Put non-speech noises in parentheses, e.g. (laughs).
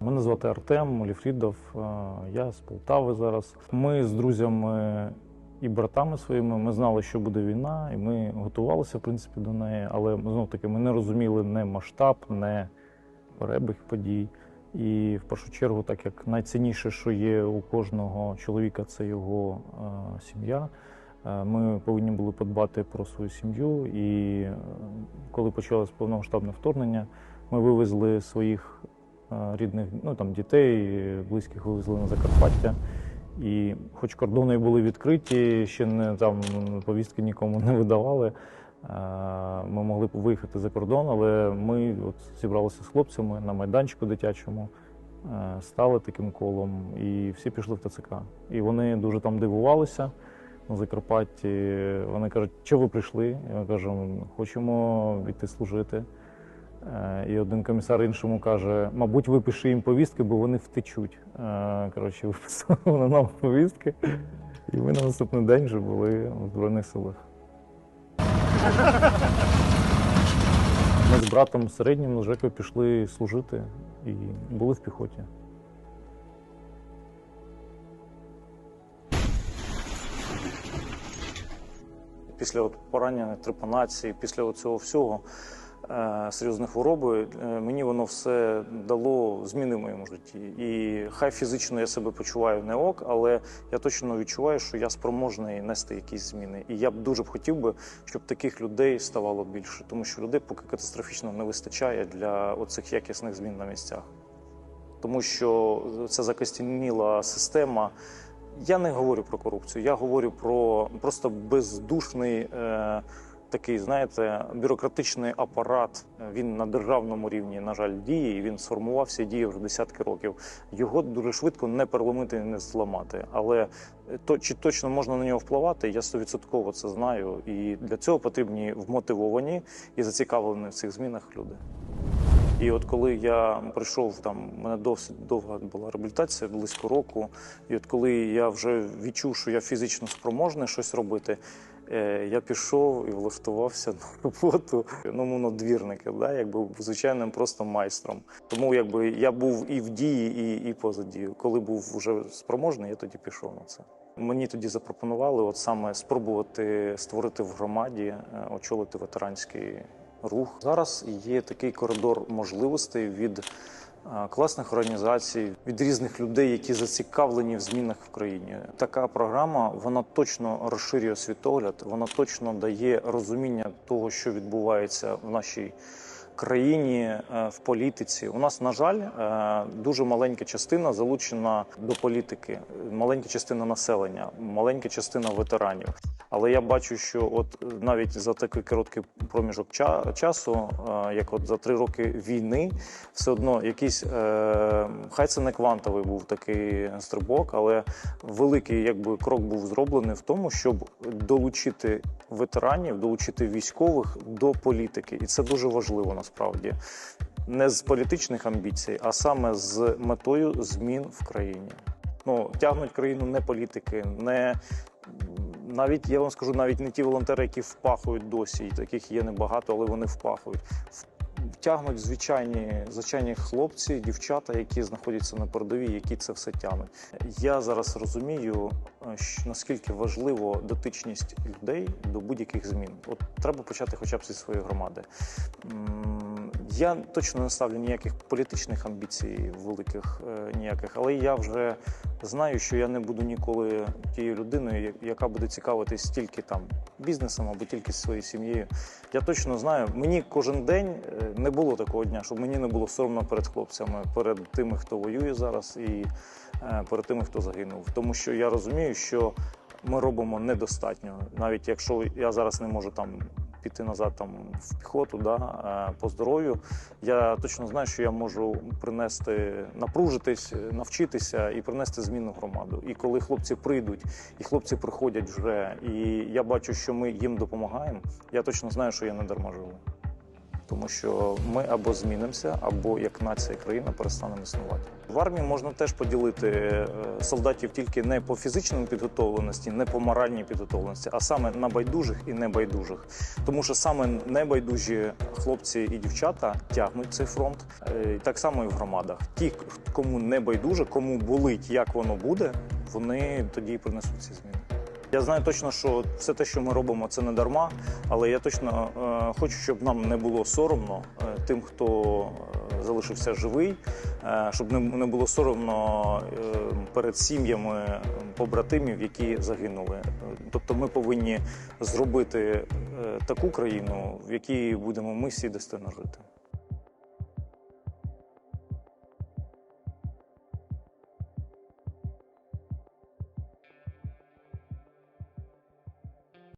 звати Артем Оліфрідов. е, Я з Полтави зараз. Ми з друзями і братами своїми ми знали, що буде війна, і ми готувалися в принципі до неї, але знов таки ми не розуміли не масштаб, не перебіг подій. І в першу чергу, так як найцінніше, що є у кожного чоловіка, це його е, сім'я. Е, Ми повинні були подбати про свою сім'ю. І е, коли почалось повномасштабне вторгнення, ми вивезли своїх рідних, ну там дітей, е, близьких вивезли на Закарпаття. І хоч кордони були відкриті, ще не там повістки нікому не видавали. е, Ми могли б виїхати за кордон, але ми от зібралися з хлопцями на майданчику дитячому, е, стали таким колом, і всі пішли в ТЦК. І вони дуже там дивувалися на Закарпатті. Вони кажуть, що ви прийшли? Ми кажемо, хочемо йти служити. Е, І один комісар іншому каже: мабуть, випиши їм повістки, бо вони втечуть. Е, Коротше, виписали на нам повістки, і ми на наступний день вже були в Збройних силах. Ми з братом середнім Жекою пішли служити і були в піхоті. Після поранення, трепанації, після цього всього е, серйозної хвороби, е, мені воно все дало зміни в моєму житті. І хай фізично я себе почуваю не ок, але я точно відчуваю, що я спроможний нести якісь зміни. І я б дуже б хотів би, щоб таких людей ставало більше, тому що людей поки катастрофічно не вистачає для оцих якісних змін на місцях. Тому що ця закостяніла система. Я не говорю про корупцію, я говорю про просто бездушний е, такий, знаєте, бюрократичний апарат. Він на державному рівні, на жаль, діє. Він сформувався діє вже десятки років. Його дуже швидко не переломити не зламати. Але то чи точно можна на нього впливати, я стовідсотково це знаю. І для цього потрібні вмотивовані і зацікавлені в цих змінах люди. І от коли я прийшов, там у мене досить довга була реабілітація, близько року. І от коли я вже відчув, що я фізично спроможний щось робити, е, я пішов і влаштувався (laughs) на роботу ну, монодвірника, да, якби звичайним просто майстром. Тому якби я був і в дії, і, і поза дією. Коли був вже спроможний, я тоді пішов на це. Мені тоді запропонували от саме спробувати створити в громаді, е, очолити ветеранський рух. Зараз є такий коридор можливостей від е, класних організацій, від різних людей, які зацікавлені в змінах в країні. Така програма вона точно розширює світогляд, вона точно дає розуміння того, що відбувається в нашій. Країні е, в політиці у нас, на жаль, е, дуже маленька частина залучена до політики, маленька частина населення, маленька частина ветеранів. Але я бачу, що от навіть за такий короткий проміжок ча- часу, е, як от за три роки війни, все одно якийсь е, хай це не квантовий був такий стрибок, але великий якби крок був зроблений в тому, щоб долучити ветеранів, долучити військових до політики, і це дуже важливо насправді. Не з політичних амбіцій, а саме з метою змін в країні. Ну тягнуть країну не політики, не навіть я вам скажу, навіть не ті волонтери, які впахують досі, і таких є небагато, але вони впахують. Тягнуть звичайні звичайні хлопці, дівчата, які знаходяться на передовій, які це все тягнуть. Я зараз розумію, е, наскільки важливо дотичність людей до будь-яких змін. От треба почати, хоча б зі своєї громади. Я точно не ставлю ніяких політичних амбіцій великих е, ніяких, але я вже знаю, що я не буду ніколи тією людиною, яка буде цікавитись тільки там бізнесом або тільки своєю сім'єю. Я точно знаю, мені кожен день е, не було такого дня, щоб мені не було соромно перед хлопцями, перед тими, хто воює зараз, і е, перед тими, хто загинув. Тому що я розумію, що ми робимо недостатньо, навіть якщо я зараз не можу там. Піти назад там в піхоту, да, е, по здоров'ю. Я точно знаю, що я можу принести, напружитись, е, навчитися і принести зміну громаду. І коли хлопці прийдуть, і хлопці приходять вже, і я бачу, що ми їм допомагаємо. Я точно знаю, що я не дарма живу. Тому що ми або змінимося, або як нація країна перестанемо існувати. В армії можна теж поділити е, солдатів тільки не по фізичній підготовленості, не по моральній підготовленості, а саме на байдужих і небайдужих. Тому що саме небайдужі хлопці і дівчата тягнуть цей фронт. Е, і Так само і в громадах. Ті, кому не байдуже, кому болить, як воно буде, вони тоді і принесуть ці зміни. Я знаю точно, що все те, що ми робимо, це не дарма, але я точно е, хочу, щоб нам не було соромно е, тим, хто е, залишився живий, щоб не, не було соромно перед сім'ями побратимів, які загинули. Тобто, ми повинні зробити таку країну, в якій будемо ми всі достойно жити.